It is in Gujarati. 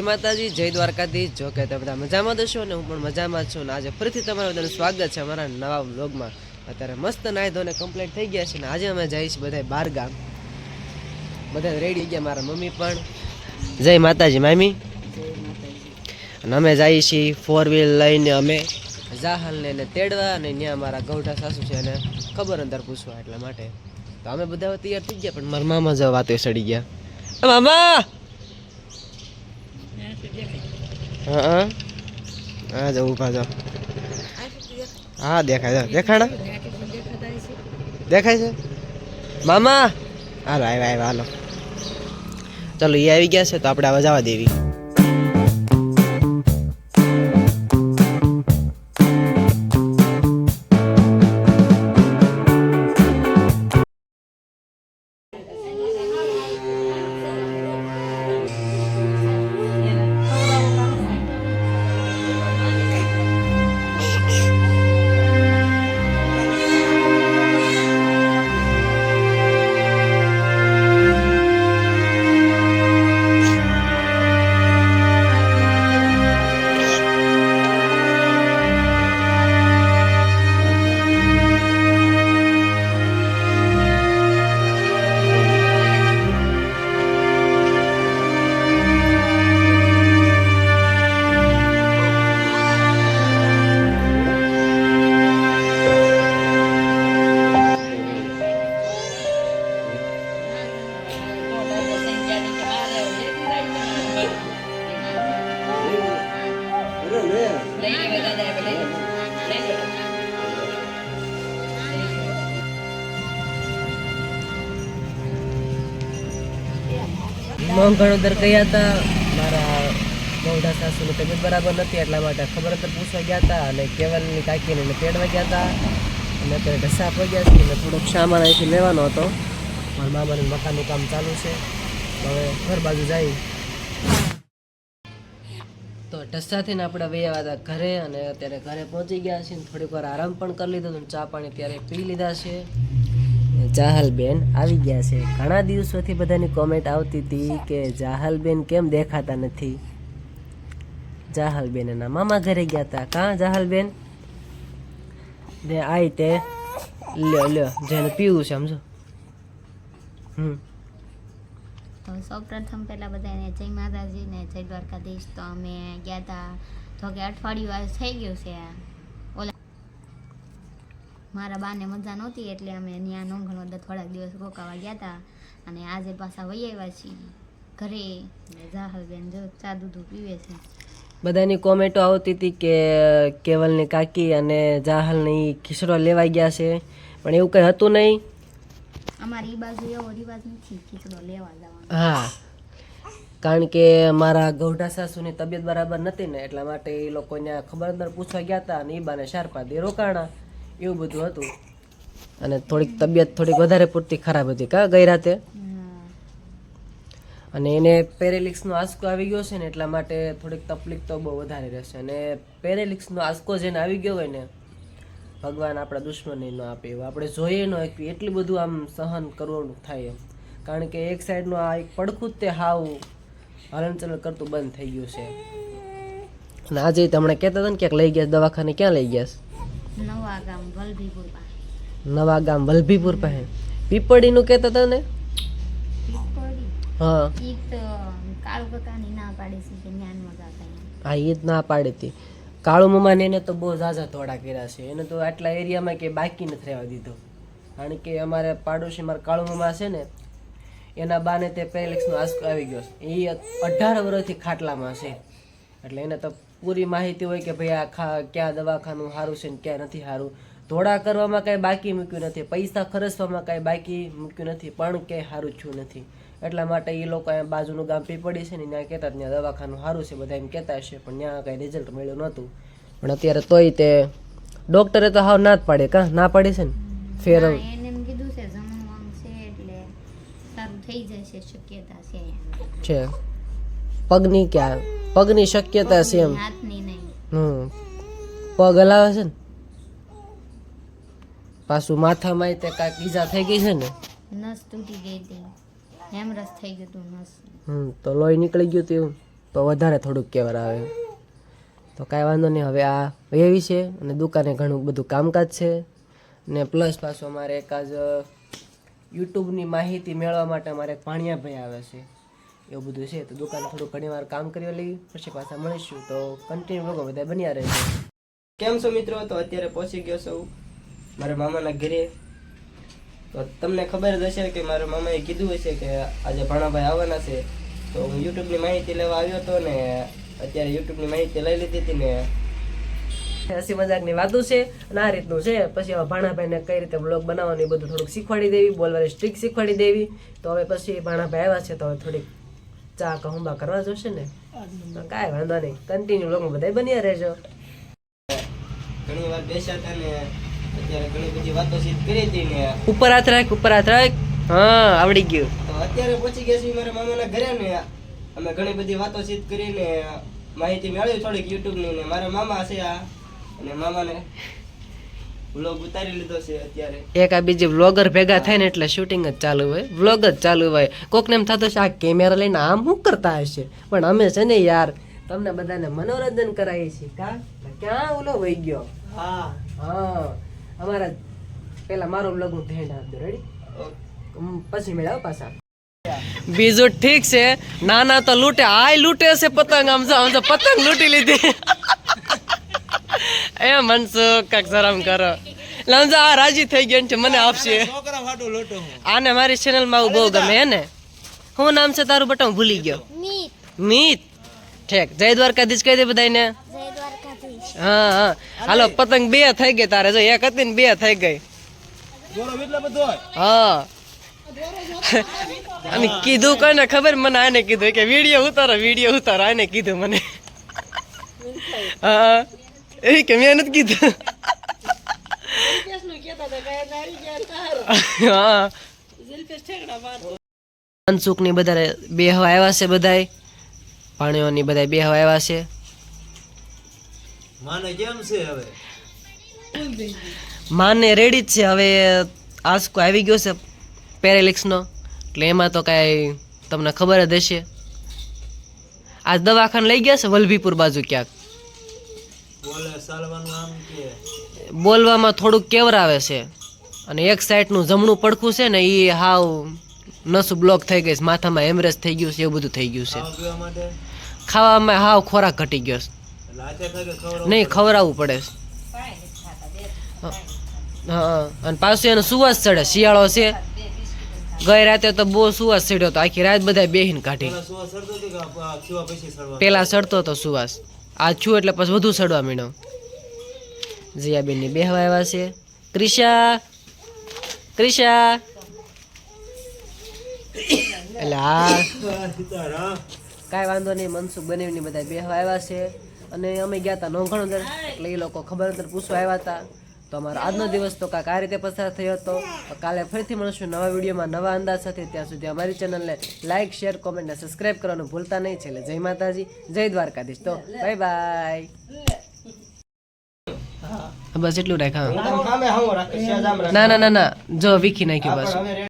માતાજી, જય દ્વારકાધીશ. જો કે તમે બધા મજામાં દશો ને હું પણ મજામાં છું. ને આજે ફરીથી તમારું બધાનું સ્વાગત છે અમારા નવા વ્લોગમાં. અત્યારે મસ્ત નાહી ધોને કમ્પ્લીટ થઈ ગયા છે ને આજે અમે છીએ બધા બાર ગામ બધા રેડી ગયા, મારા મમ્મી પણ. જય માતાજી, મામી. અને અમે જઈએ છીએ ફોર વ્હીલ લઈને અમે જાહલને એને તેડવા અને ત્યાં મારા ગૌઠા સાસુ છે એને ખબર અંદર પૂછવા એટલા માટે. તો અમે બધા તૈયાર થઈ ગયા, પણ મારા મામા જ વાતે સડી ગયા. મામા! હા હા. હા જો ઊભા જાઓ હા, દેખાય દેખાડા દેખાય છે? મામા! હાલો, આવ્યા આવ્યા, હાલો. ચાલો એ આવી ગયા છે, તો આપણે આવા જવા દેવી. મોંઘણોદર ગયા હતા. મારા મોઢા સાસુની તબિયત બરાબર નથી, એટલા માટે ખબર અંતર પૂછવા ગયા હતા અને કેવલની કાકીને તેડવા ગયા હતા. અને અત્યારે ઢસા પગ્યા છે અને થોડોક સામાન અહીંથી લેવાનો હતો. મારા મામાનું મકાનનું કામ ચાલુ છે. હવે ઘર બાજુ જાય. તો ઢસાથી ને આપણે વૈયા હતા ઘરે અને અત્યારે ઘરે પહોંચી ગયા છે ને થોડીક વાર આરામ પણ કરી લીધો ચા પાણી ત્યારે પી લીધા છે. જાહલબેન આવી ગયા છે. ઘણા દિવસોથી બધાની કોમેન્ટ આવતી હતી કે જાહલબેન કેમ દેખાતા નથી? જાહલબેન એના મામા ઘરે ગયા હતા. કાં જાહલબેન? ને આઈ તે. લ્યો લ્યો, જેને પીવું છે, સમજો. હમ. તો સૌપ્રથમ પહેલાં બધાને જય માતાજી ને જય દ્વારકાધીશ. તો અમે ગયા હતા તો કે અઠવાડિયું આ થઈ ગયું છે ઓલા મારા બાને મજા નહોતી એટલે અમે ત્યાં નોંઘણો થોડાક દિવસ રોકાવા ગયા હતા અને આજે પાછા વહી આવ્યા છીએ. ઘરે જાહલબેન જો ચા દૂધું પીવે છે. બધાની કોમેન્ટો આવતી હતી કે કેવલની કાકી અને જાહલની ખીસડો લેવાઈ ગયા છે પણ એવું કંઈ હતું નહીં. અમારી એ બાજુ એવો રિવાજ નથી ખીચડો લેવા જવાનો. હા કારણ કે મારા ગૌઢા સાસુની તબિયત બરાબર નથી ને એટલા માટે એ લોકો ત્યાં ખબર અંદર પૂછવા ગયા હતા અને એ બાને ચાર પાંચ રોકાણા. એવું બધું હતું. અને થોડીક તબિયત થોડીક વધારે પૂરતી ખરાબ હતી કા ગઈ રાતે. અને એને પેરેલિક્સનો આસકો આવી ગયો છે ને એટલા માટે થોડીક તકલીફ તો બહુ વધારે રહેશે. અને પેરેલિક્સનો આસકો જેને આવી ગયો હોય ને, ભગવાન આપણા દુશ્મની ન આપે એવું. આપણે જોઈએ ન કે એટલું બધું આમ સહન કરવાનું થાય એમ. કારણ કે એક સાઈડનું આ એક પડખું જ તે હાવ હલનચલન કરતું બંધ થઈ ગયું છે. અને આજે તમને કહેતા હતા ને ક્યાંક લઈ ગયા દવાખાને ક્યાં લઈ ગયા નવા ગામ વલભીપુર પાસે. નવા ગામ વલભીપુર પાસે. પીપળીનું કહેતા હતા ને પીપળી? હા. ઈ તો કાળુ કાકાની ના પાડી છે કે જ્ઞાન મજા હા એ જ ના પાડી હતી. કાળુ મમાને એને તો બહુ ઝાઝા થોડા કર્યા છે. એને તો આટલા એરિયામાં કે બાકી નથી રહેવા દીધો. કારણ કે અમારે પાડોશી મારા કાળુ મમા છે ને એના બાને તે પેરેલિક્સનો આંચકો આવી ગયો છે. એ અઢાર વર્ષથી ખાટલામાં છે. એટલે એને તો પૂરી માહિતી હોય કે ભાઈ આ ખા ક્યાં દવાખાનું સારું છે ને ક્યાં નથી સારું ધોળા કરવામાં કાંઈ બાકી મૂક્યું નથી. પૈસા ખર્ચવામાં કાંઈ બાકી મૂક્યું નથી પણ ક્યાંય સારું થયું નથી. એટલા માટે એ લોકો અહીંયા બાજુનું ગામ પીપળી છે ને ત્યાં કહેતા ત્યાં દવાખાનું સારું છે બધા એમ કહેતા હશે પણ ત્યાં કાંઈ રિઝલ્ટ મળ્યું નહોતું. પણ અત્યારે તોય તે ડોક્ટરે તો હાવ ના જ પાડે કાં? ના પાડે છે ને? ફેર છે થઈ જશે શક્યતા છે. છે. પગની ક્યાં? પગની શક્યતા છે એમ. હમ. પગ હલાવે છે ને? પાછું માથામાં તે કાંઈક ઈજા થઈ ગઈ છે ને? નસ તૂટી ગઈ હતી. હેમરસ થઈ ગયું હતું નસ. હમ તો લોહી નીકળી ગયું હતું તો વધારે થોડુંક કેવર આવે. તો કાંઈ વાંધો નહીં હવે આ એવી છે અને દુકાને ઘણું બધું કામકાજ છે. ને પ્લસ પાછું અમારે એક આજ યુટ્યુબની માહિતી મેળવવા માટે અમારે એક ભાણિયાભાઈ આવે છે. એવું બધું છે, તો દુકાન થોડું ઘણી વાર કામ કરી લઈ પછી પાછા મળીશું. તો કન્ટિન્યુ લોકો બધા બન્યા રહેશે કેમ છો મિત્રો? તો અત્યારે પહોંચી ગયો છું મારા મામાના ઘરે. તો તમને ખબર જ હશે કે મારા મામાએ કીધું હશે કે આજે ભાણાભાઈ આવવાના છે. તો હું યુટ્યુબની માહિતી લેવા આવ્યો હતો ને અત્યારે યુટ્યુબની માહિતી લઈ લીધી હતી ને હસી મજાકની વાતો છે અને આ રીતનું છે. પછી હવે ભાણાભાઈને કઈ રીતે બ્લોગ બનાવવાનું એ બધું થોડુંક શીખવાડી દેવી, બોલવાની સ્ટ્રીક શીખવાડી દેવી. તો હવે પછી ભાણાભાઈ આવ્યા છે, તો હવે થોડીક ચા કહુંબા કરવા જોશે ને? કાંઈ વાંધો નહીં. કન્ટિન્યુ લોકો બધા બન્યા રહેજો. ઘણી વાર બેસ્યા હતા ને અત્યારે ઘણી બધી વાતો સીધ કરી હતી ને. ઉપર હાથ રાખ ઉપર હાથ રાખ. હા આવડી ગયું. તો અત્યારે પહોંચી ગયા છીએ મારા મામાના ઘરે ને. અમે ઘણી બધી વાતો સીધ કરીને માહિતી મેળવી થોડીક યુટ્યુબની ને મારા મામા છે આ. અને મામાને વ્લોગ ઉતારી લીધો છે અત્યારે. એક આ બીજી વ્લોગર ભેગા થાય ને એટલે શૂટિંગ જ ચાલુ હોય. વ્લોગ જ ચાલુ હોય. કોકને એમ થતો છે આ કેમેરા લઈને આમ શું કરતા હશે? પણ અમે છે ને યાર તમને બધાને મનોરંજન કરાવીએ છીએ. કા? ક્યાં ઓલો વહી ગયો? હા. હા. અમારા પેલા મારો વ્લોગ હું ધ્યાન આપજો. રેડી પછી મેળાવ પાછા. બીજું ઠીક છે. નાના તો લૂંટે આય લૂંટે છે પતંગ. આમ જો આમ જો પતંગ લૂંટી લીધી. એ મનસુખ કાક શરમ કરો. લમજો આ રાજી થઈ ગયો છે મને આપશે. આને મારી ચેનલમાં બહુ ગમે હે ને હું નામ છે તારું બટા હું ભૂલી ગયો. મીત. મીત. ઠેક. જય દ્વારકાધીશ કહી દે બધાને હા હા. હાલો પતંગ બે થઈ ગઈ તારે. જો એક હતી ને બે થઈ ગઈ. હા. અને કીધું કોઈને ખબર? મને આને કીધું. કે વીડિયો ઉતારો વીડિયો ઉતારો. આને કીધું મને. હા. એ કે મેં નથી કીધું. હા. મનસુખની બધા બે હવા આવ્યા છે બધાય. પાણીઓની બધા બે હવા આવ્યા છે. માને કેમ છે હવે? માને રેડી જ છે. હવે આસકો આવી ગયો છે પેરેલિક્સનો એટલે એમાં તો કાંઈ તમને ખબર જ હશે. આજ દવાખાને લઈ ગયા છે વલભીપુર બાજુ ક્યાંક બોલે સાલવાનું આમ કે બોલવામાં થોડુંક કેવરાવે છે. અને એક સાઈડનું જમણું પડખું છે ને એ હાવ નસું બ્લોક થઈ ગઈ છે. માથામાં હેમરેજ થઈ ગયું છે એવું બધું થઈ ગયું છે. ખાવામાં હાવ ખોરાક ઘટી ગયો છે. નહીં ખવડાવવું પડે હા અને પાછું એનો સુવાસ ચડે. શિયાળો છે. ગઈ રાતે તો બહુ સુવાસ ચડ્યો તો આખી રાત બધા બેહીને કાઢી. પેલા ચડતો હતો હતો સુવાસ. આ છું એટલે પછી વધુ સડવા મીણો જીયાબેનની બે હવા આવ્યા છે. ક્રિશા ક્રિશા. એટલે આ કાંઈ વાંધો નહીં, મનસુખ બનેવની બધા બે હવા આવ્યા છે. અને અમે ગયા હતા નોંઘણ અંદર એટલે એ લોકો ખબર અંદર પૂછવા આવ્યા હતા તો અમારો આજનો દિવસ તો કાંઈક આ રીતે પસાર થયો હતો. કાલે ફરીથી મળશું નવા વિડીયોમાં નવા અંદાજ સાથે. ત્યાં સુધી અમારી ચેનલને લાઇક શેર કોમેન્ટ અને સબસ્ક્રાઇબ કરવાનું ભૂલતા નહીં. છે જય માતાજી જય દ્વારકાધીશ. તો બાય બાય. બસ એટલું રાખ ના ના ના ના. જો વીખી નાખ્યું બસ.